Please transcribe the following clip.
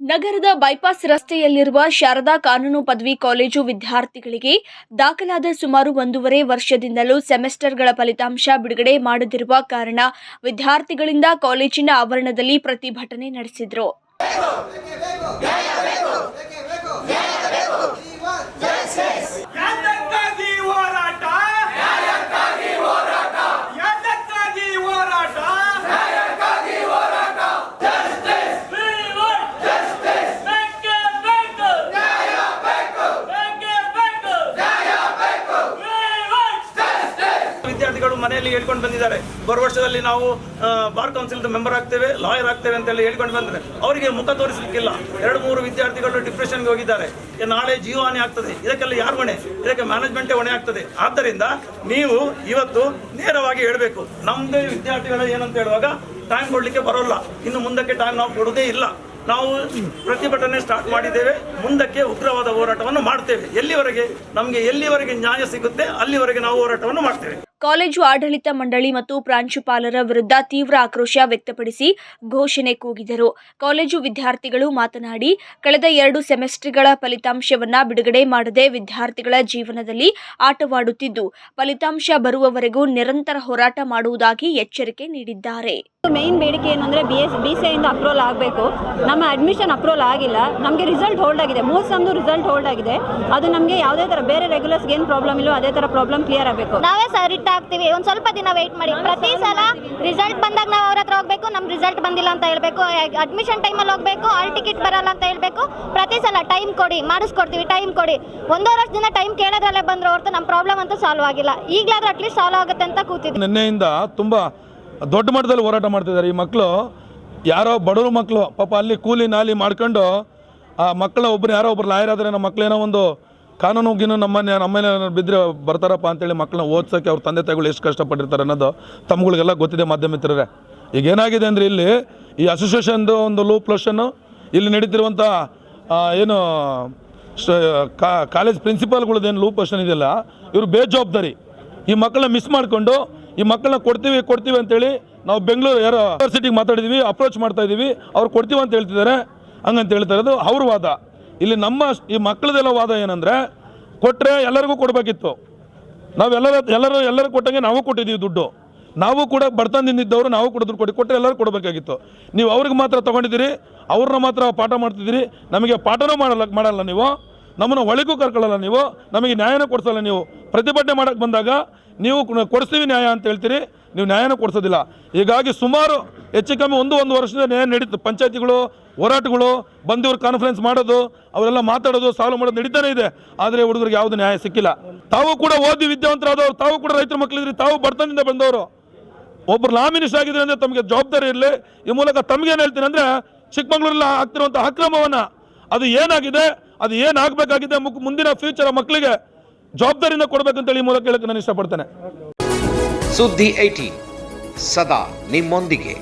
ನಗರದ ಬೈಪಾಸ್ ರಸ್ತೆಯಲ್ಲಿರುವ ಶಾರದಾ ಕಾನೂನು ಪದವಿ ಕಾಲೇಜು ವಿದ್ಯಾರ್ಥಿಗಳಿಗೆ ದಾಖಲಾದ ಸುಮಾರು ಒಂದೂವರೆ ವರ್ಷದಿಂದಲೂ ಸೆಮೆಸ್ಟರ್ಗಳ ಫಲಿತಾಂಶ ಬಿಡುಗಡೆ ಮಾಡದಿರುವ ಕಾರಣ ವಿದ್ಯಾರ್ಥಿಗಳಿಂದ ಕಾಲೇಜಿನ ಆವರಣದಲ್ಲಿ ಪ್ರತಿಭಟನೆ ನಡೆಸಿದರು. ಮನೆಯಲ್ಲಿ ಹೇಳ್ಕೊಂಡು ಬಂದಿದ್ದಾರೆ. ಬರುವ ವರ್ಷದಲ್ಲಿ ನಾವು ಬಾರ್ ಕೌನ್ಸಿಲ್ ಮೆಂಬರ್ ಆಗ್ತೇವೆ, ಲಾಯರ್ ಆಗ್ತೇವೆ ಅಂತ ಹೇಳಿ ಹೇಳ್ಕೊಂಡು ಬಂದರೆ ಅವರಿಗೆ ಮುಖ ತೋರಿಸಲಿಕ್ಕಿಲ್ಲ. ಎರಡು ಮೂರು ವಿದ್ಯಾರ್ಥಿಗಳು ಡಿಪ್ರೆಷನ್ಗೆ ಹೋಗಿದ್ದಾರೆ. ನಾಳೆ ಜೀವ ಹಾನಿ ಆಗ್ತದೆ. ಇದಕ್ಕೆಲ್ಲ ಯಾರು ಹೊಣೆ? ಇದಕ್ಕೆ ಮ್ಯಾನೇಜ್ಮೆಂಟೇ ಹೊಣೆ ಆಗ್ತದೆ. ಆದ್ದರಿಂದ ನೀವು ಇವತ್ತು ನೇರವಾಗಿ ಹೇಳಬೇಕು. ನಮ್ಮದೇ ವಿದ್ಯಾರ್ಥಿಗಳು ಏನಂತ ಹೇಳುವಾಗ ಟೈಮ್ ಕೊಡಲಿಕ್ಕೆ ಬರೋಲ್ಲ. ಇನ್ನು ಮುಂದಕ್ಕೆ ಟೈಮ್ ನಾವು ಕೊಡೋದೇ ಇಲ್ಲ. ನಾವು ಪ್ರತಿಭಟನೆ ಸ್ಟಾರ್ಟ್ ಮಾಡಿದ್ದೇವೆ. ಮುಂದಕ್ಕೆ ಉಗ್ರವಾದ ಹೋರಾಟವನ್ನು ಮಾಡ್ತೇವೆ. ಎಲ್ಲಿವರೆಗೆ? ನಮಗೆ ಎಲ್ಲಿವರೆಗೆ ನ್ಯಾಯ ಸಿಗುತ್ತೆ, ಅಲ್ಲಿವರೆಗೆ ನಾವು ಹೋರಾಟವನ್ನು ಮಾಡ್ತೇವೆ. ಕಾಲೇಜು ಆಡಳಿತ ಮಂಡಳಿ ಮತ್ತು ಪ್ರಾಂಶುಪಾಲರ ವಿರುದ್ಧ ತೀವ್ರ ಆಕ್ರೋಶ ವ್ಯಕ್ತಪಡಿಸಿ ಘೋಷಣೆ ಕೂಗಿದರು. ಕಾಲೇಜು ವಿದ್ಯಾರ್ಥಿಗಳು ಮಾತನಾಡಿ ಕಳೆದ ಎರಡು ಸೆಮೆಸ್ಟರ್ಗಳ ಫಲಿತಾಂಶವನ್ನು ಬಿಡುಗಡೆ ಮಾಡದೆ ವಿದ್ಯಾರ್ಥಿಗಳ ಜೀವನದಲ್ಲಿ ಆಟವಾಡುತ್ತಿದ್ದು ಫಲಿತಾಂಶ ಬರುವವರೆಗೂ ನಿರಂತರ ಹೋರಾಟ ಮಾಡುವುದಾಗಿ ಎಚ್ಚರಿಕೆ ನೀಡಿದ್ದಾರೆ. ಮೇನ್ ಬೇಡಿಕೆ ಏನು ಅಂದರೆ ಬಿ ಎಸ್ ಬಿ ಸಿ ಐಯಿಂದ ಅಪ್ರೂವಲ್ ಆಗಬೇಕು. ನಮ್ಮ ಅಡ್ಮಿಷನ್ ಅಪ್ರೂವಲ್ ಆಗಿಲ್ಲ. ನಮಗೆ ರಿಸಲ್ಟ್ ಹೋಲ್ಡ್ ಆಗಿದೆ. ಮೂರು ಸಮ್ದು ರಿಸಲ್ಟ್ ಹೋಲ್ಡ್ ಆಗಿದೆ. ಅದು ನಮಗೆ ಯಾವುದೇ ಥರ ಬೇರೆ ರೆಗ್ಯುಲರ್ಸ್ಗೆ ಏನು ಪ್ರಾಬ್ಲಮ್ ಇಲ್ಲೋ ಅದೇ ಥರ ಪ್ರಾಬ್ಲಮ್ ಕ್ಲಿಯರ್ ಆಗಬೇಕು. ನಾವೇ ಸರ್ ಆಗ್ತೀವಿ. ಒಂದು ಸ್ವಲ್ಪ ದಿನ ವೆಯ್ಟ್ ಮಾಡಿ. ಪ್ರತಿ ಸಲ ರಿಸಲ್ಟ್ ಬಂದಾಗ ನಾವು ಅವ್ರ ಹತ್ರ ಹೋಗ್ಬೇಕು ನಮ್ಮ ರಿಸಲ್ಟ್ ಬಂದಿಲ್ಲ ಅಂತ ಹೇಳ್ಬೇಕು. ಅಡ್ಮಿಷನ್ ಟೈಮಲ್ಲಿ ಹೋಗ್ಬೇಕು ಆಲ್ ಟಿಕೆಟ್ ಬರಲ್ಲ ಅಂತ ಹೇಳ್ಬೇಕು. ಪ್ರತಿ ಸಲ ಟೈಮ್ ಕೊಡಿ, ಮಾಡಿಸ್ಕೊಡ್ತೀವಿ ಟೈಮ್ ಕೊಡಿ. ಒಂದೂವರೆ ದಿನ ಟೈಮ್ ಕೇಳೋದ್ರಲ್ಲೇ ಬಂದ್ರೆ ಹೊರತು ನಮ್ಮ ಪ್ರಾಬ್ಲಮ್ ಅಂತೂ ಸಾಲ್ವ್ ಆಗಿಲ್ಲ. ಈಗಲಾದ್ರೂ ಅಟ್ಲೀಸ್ಟ್ ಸಾಲ್ವ್ ಆಗುತ್ತೆ ಅಂತ ಕೂತಿದ್ವಿ. ನಿನ್ನೆಯಿಂದ ತುಂಬ ದೊಡ್ಡ ಮಟ್ಟದಲ್ಲಿ ಹೋರಾಟ ಮಾಡ್ತಿದ್ದಾರೆ ಈ ಮಕ್ಕಳು ಯಾರೋ ಬಡವ್ರ ಮಕ್ಕಳು ಪಾಪ ಅಲ್ಲಿ ಕೂಲಿ ನಾಲಿ ಮಾಡ್ಕೊಂಡು, ಆ ಮಕ್ಕಳ ಒಬ್ಬರು ಯಾರೋ ಒಬ್ರು ಲಾಯರ್ ಆದರೆ ನಮ್ಮ ಮಕ್ಕಳೇನೋ ಒಂದು ಕಾನೂನು ಗೀನು ನಮ್ಮನೆ ನಮ್ಮನೆ ಬಿದ್ದರೆ ಬರ್ತಾರಪ್ಪ ಅಂತೇಳಿ ಮಕ್ಕಳನ್ನ ಓದ್ಸೋಕ್ಕೆ ಅವ್ರ ತಂದೆ ತಾಯಿಗಳು ಎಷ್ಟು ಕಷ್ಟಪಟ್ಟಿರ್ತಾರೆ ಅನ್ನೋದು ತಮ್ಗಳಿಗೆಲ್ಲ ಗೊತ್ತಿದೆ ಮಾಧ್ಯಮ ಮಿತ್ರರೇ ಈಗ ಏನಾಗಿದೆ ಅಂದರೆ ಇಲ್ಲಿ ಈ ಅಸೋಸಿಯೇಷನ್ದು ಒಂದು ಲೂ ಪ್ಲಷನ್ನು ಇಲ್ಲಿ ನಡೀತಿರುವಂಥ ಏನು ಕಾಲೇಜ್ ಪ್ರಿನ್ಸಿಪಾಲ್ಗಳದ್ದೇನು ಲೂ ಪರ್ಸನ್ ಇದೆಯಲ್ಲ, ಇವರು ಬೇಜವಾಬ್ದಾರಿ. ಈ ಮಕ್ಕಳನ್ನ ಮಿಸ್ ಮಾಡಿಕೊಂಡು ಈ ಮಕ್ಕಳನ್ನ ಕೊಡ್ತೀವಿ ಕೊಡ್ತೀವಿ ಅಂತೇಳಿ ನಾವು ಬೆಂಗಳೂರು ಯಾರೋ ಯೂನಿವರ್ಸಿಟಿಗೆ ಮಾತಾಡಿದ್ವಿ ಅಪ್ರೋಚ್ ಮಾಡ್ತಾ ಇದ್ದೀವಿ ಅವ್ರು ಕೊಡ್ತೀವಿ ಅಂತ ಹೇಳ್ತಿದ್ದಾರೆ, ಹಂಗಂತ ಹೇಳ್ತಾ ಇರೋದು ಅವ್ರ ವಾದ. ಇಲ್ಲಿ ನಮ್ಮ ಈ ಮಕ್ಕಳದೆಲ್ಲ ವಾದ ಏನಂದರೆ ಕೊಟ್ಟರೆ ಎಲ್ಲರಿಗೂ ಕೊಡಬೇಕಿತ್ತು. ನಾವು ಎಲ್ಲರ, ಎಲ್ಲರೂ ಕೊಟ್ಟಂಗೆ ನಾವು ಕೊಟ್ಟಿದ್ದೀವಿ ದುಡ್ಡು. ನಾವು ಕೂಡ ಬಡತನದಿಂದಿದ್ದವರು ನಾವು ಕೂಡ ದುಡ್ಡು ಕೊಟ್ಟು ಕೊಟ್ಟರೆ ಎಲ್ಲರೂ ಕೊಡಬೇಕಾಗಿತ್ತು. ನೀವು ಅವ್ರಿಗೆ ಮಾತ್ರ ತೊಗೊಂಡಿದ್ದೀರಿ, ಅವ್ರನ್ನ ಮಾತ್ರ ಪಾಠ ಮಾಡ್ತಿದ್ದೀರಿ, ನಮಗೆ ಪಾಠನೂ ಮಾಡಲ್ಲ ಮಾಡಲ್ಲ ನೀವು. ನಮ್ಮನ್ನು ಒಳಗೂ ಕರ್ಕೊಳ್ಳಲ್ಲ ನೀವು, ನಮಗೆ ನ್ಯಾಯನೂ ಕೊಡಿಸಲ್ಲ ನೀವು. ಪ್ರತಿಭಟನೆ ಮಾಡೋಕ್ಕೆ ಬಂದಾಗ ನೀವು ಕೊಡಿಸ್ತೀವಿ ನ್ಯಾಯ ಅಂತ ಹೇಳ್ತೀರಿ, ನೀವು ನ್ಯಾಯನ ಕೊಡಿಸೋದಿಲ್ಲ. ಹೀಗಾಗಿ ಸುಮಾರು ಹೆಚ್ಚು ಕಮ್ಮಿ ಒಂದು ಒಂದು ವರ್ಷದಿಂದ ನ್ಯಾಯ ನಡೀತು, ಪಂಚಾಯತಿಗಳು, ಹೋರಾಟಗಳು, ಬಂದಿವ್ರು ಕಾನ್ಫರೆನ್ಸ್ ಮಾಡೋದು, ಅವರೆಲ್ಲ ಮಾತಾಡೋದು, ಸಾಲು ಮಾಡೋದು ನಡೀತಾನೆ ಇದೆ. ಆದರೆ ಹುಡುಗರಿಗೆ ಯಾವುದು ನ್ಯಾಯ ಸಿಕ್ಕಿಲ್ಲ. ತಾವು ಕೂಡ ಓದಿ ವಿದ್ಯಾವಂತರಾದವರು, ತಾವು ಕೂಡ ರೈತರ ಮಕ್ಕಳಿದ್ರಿ, ತಾವು ಬಡತನದಿಂದ ಬಂದವರು. ಒಬ್ಬರು ಲಾ ಮಿನಿಸ್ಟರ್ ಆಗಿದ್ರೆ ಅಂದರೆ ತಮಗೆ ಜವಾಬ್ದಾರಿ ಇರಲಿ. ಈ ಮೂಲಕ ತಮಗೇನು ಹೇಳ್ತೀನಿ ಅಂದರೆ, ಚಿಕ್ಕಮಗಳೂರಲ್ಲಿ ಆಗ್ತಿರುವಂಥ ಅಕ್ರಮವನ್ನು, ಅದು ಏನಾಗಿದೆ, ಅದು ಏನಾಗಬೇಕಾಗಿದೆ ಮುಂದಿನ ಫ್ಯೂಚರ್ ಮಕ್ಕಳಿಗೆ ಜವಾಬ್ದಾರಿನ ಕೊಡ್ಬೇಕಂತ ಹೇಳಿ ಮೂಲಕ ಹೇಳಕ್ಕೆ ನಾನು ಇಷ್ಟಪಡ್ತೇನೆ. ಸುದ್ದಿ ಐಟಿ ಸದಾ ನಿಮ್ಮೊಂದಿಗೆ.